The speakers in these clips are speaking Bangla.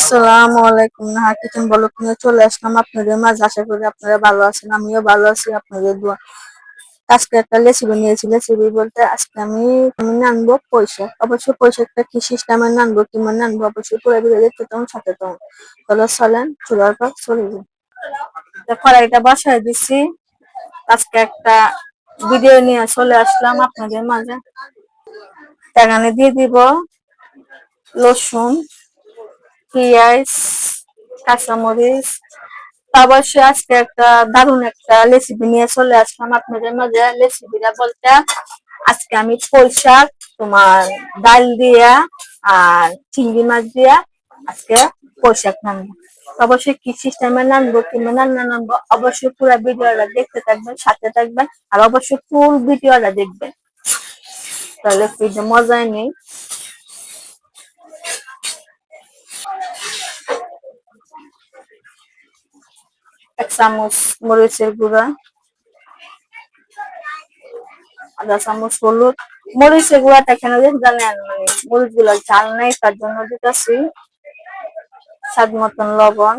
আসসালামু আলাইকুম নাহা কিচেন বলো নিয়ে চলে আসলাম? আপনাদের মাঝে আশা করি আপনারা ভালো আছেন, আমিও ভালো আছি, আপনাদের দোয়া। আজকে একটা রেসিপি নিয়েছি রেসিপি বলতে আজকে আমি আমি নানবো পয়সা অবশ্যই পয়সাটা কি সিস্টেমে নানবো কিংবা নানবো, অবশ্যই পুরো ভিডিও দেখতে তখন সাথে তখন তাহলে চলেন, চুলার পর চলে তো কড়াইটা বসায় দিছি। আজকে একটা ভিডিও নিয়ে চলে আসলাম আপনাদের মাঝে। এখানে দিয়ে দিব, রসুন পেঁয়াজ, কাঁচামরিচ। অবশ্যই আজকে একটা দারুণ একটা রেসিপি নিয়ে চলে আসলাম আপনাদের মাঝে। রেসিপিটা বলতে আজকে আমি শাক, তোমার ডাল দিয়া আর চিংড়ি মাছ দিয়া আজকে শাক নামবো অবশ্যই কি সিস্টেমে নানবো কিংবা রান্না নানবো অবশ্যই পুরো ভিডিওটা দেখতে থাকবেন, সাথে থাকবেন, আর অবশ্যই ফুল ভিডিওটা দেখবেন। তাহলে মজাই নেই। এক চামচ মরিচের গুঁড়া, আধা চামচ হলুদ। মরিচের গুঁড়াটা কেন জানেন মানে মরিচগুলো ঝাল নেই, তার জন্য দিতেছি স্বাদ মতন লবণ।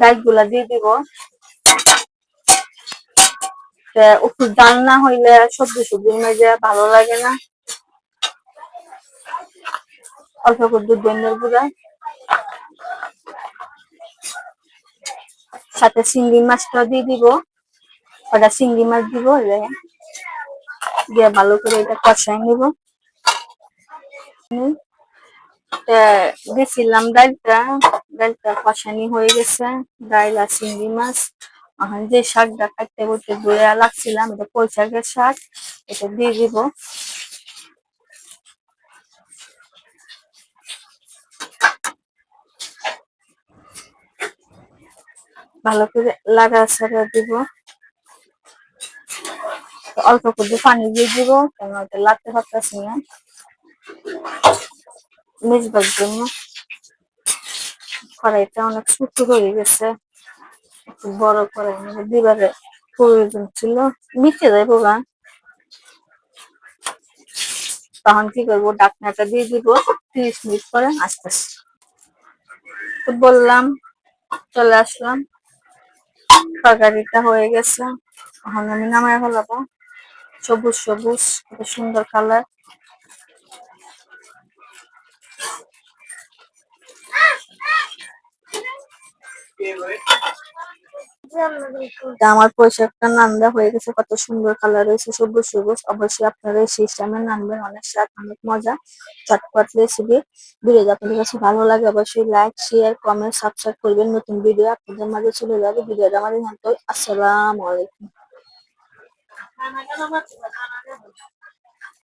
ডালগুলা দিয়ে দিব। একটু ডাল না হইলে সবজি সবজি মেজে, ভালো লাগে না। অল্প করে দুধ বন্ধের গুঁড়া সাথে চিংড়ি মাছটা দিয়ে দিব। ওটা চিংড়ি মাছ দিব দিয়ে ভালো করে এটা কষাই নিব। দিয়েছিলাম ডালটা ডালটা কষানি হয়ে গেছে। ডাল আর চিংড়ি মাছ। এখন যে শাকটা কাটতে করতে ধুয়ে লাগছিলাম, এটা শাকের শাক, এটা দিয়ে দিব। ভালো করে লাগা ছাড়া দিব। অল্প করে পানি দিয়ে দিব, কেন ওটা লাগতে পারতেছি না। মিশবার জন্য। কড়াইটা অনেক ছোট হয়ে গেছে। বড় কড়াই মানে দিবারে প্রয়োজন ছিল। মিশে যাইব গা। তখন কি করব, ডাকনাটা দিয়ে দিব। তিরিশ মিনিট পরে আস্তে আস্তে বললাম, চলে আসলাম। তরকারিটা হয়ে গেছে। এখন আমি নামায় ফেলাবো। সবুজ সবুজ কত সুন্দর কালার আমার পোশাকটা নান্দা হয়ে গেছে, কত সুন্দর কালার হয়েছে সবুজ সবুজ। অবশ্যই আপনারা এই সিস্টেমে নানবেন অনেক স্বাদ, অনেক মজা। চটপট রেসিপি ভিডিও আপনাদের কাছে ভালো লাগে অবশ্যই লাইক শেয়ার কমেন্ট সাবস্ক্রাইব করবেন নতুন ভিডিও আপনাদের মাঝে চলে যাবে। ভিডিওটা আমাদের আসসালামু আলাইকুম।